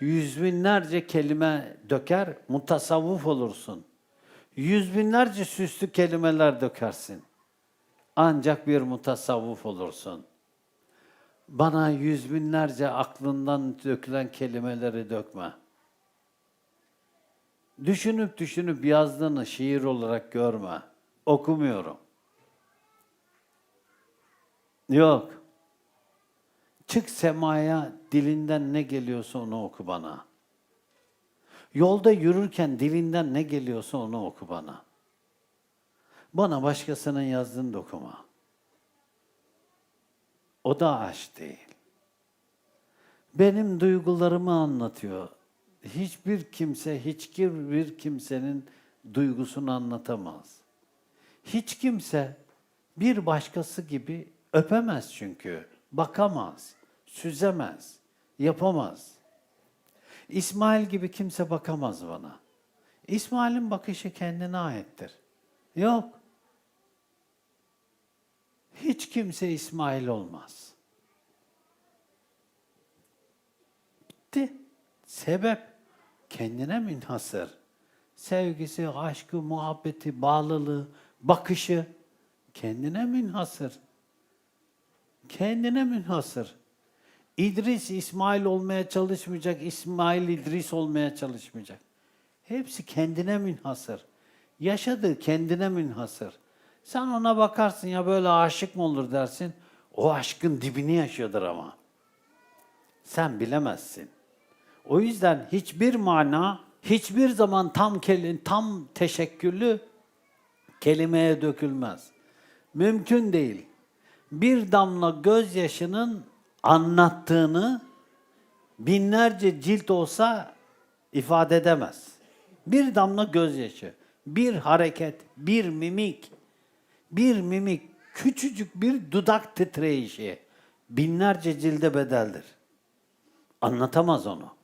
Yüz binlerce kelime döker, mutasavvuf olursun. Yüz binlerce süslü kelimeler dökersin. Ancak bir mutasavvuf olursun. Bana yüz binlerce aklından dökülen kelimeleri dökme. Düşünüp düşünüp yazdığını şiir olarak görme. Okumuyorum. Yok. Çık semaya dilinden ne geliyorsa onu oku bana. Yolda yürürken dilinden ne geliyorsa onu oku bana. Bana başkasının yazdığını da okuma. O da aşk değil. Benim duygularımı anlatıyor. Hiçbir kimse, hiçbir kimsenin duygusunu anlatamaz. Hiç kimse bir başkası gibi öpemez çünkü. Bakamaz, süzemez, yapamaz. İsmail gibi kimse bakamaz bana. İsmail'in bakışı kendine aittir. Yok. Hiç kimse İsmail olmaz. Bitti. Sebep kendine münhasır. Sevgisi, aşkı, muhabbeti, bağlılığı, bakışı kendine münhasır. Kendine münhasır. İdris İsmail olmaya çalışmayacak, İsmail İdris olmaya çalışmayacak. Hepsi kendine münhasır. Yaşadığı kendine münhasır. Sen ona bakarsın ya böyle aşık mı olur dersin. O aşkın dibini yaşıyordur ama. Sen bilemezsin. O yüzden hiçbir mana, hiçbir zaman tam kelin, tam teşekküllü kelimeye dökülmez. Mümkün değil. Bir damla gözyaşının anlattığını binlerce cilt olsa ifade edemez. Bir damla gözyaşı, bir hareket, bir mimik, bir mimik, küçücük bir dudak titreyişi binlerce cilde bedeldir. Anlatamaz onu.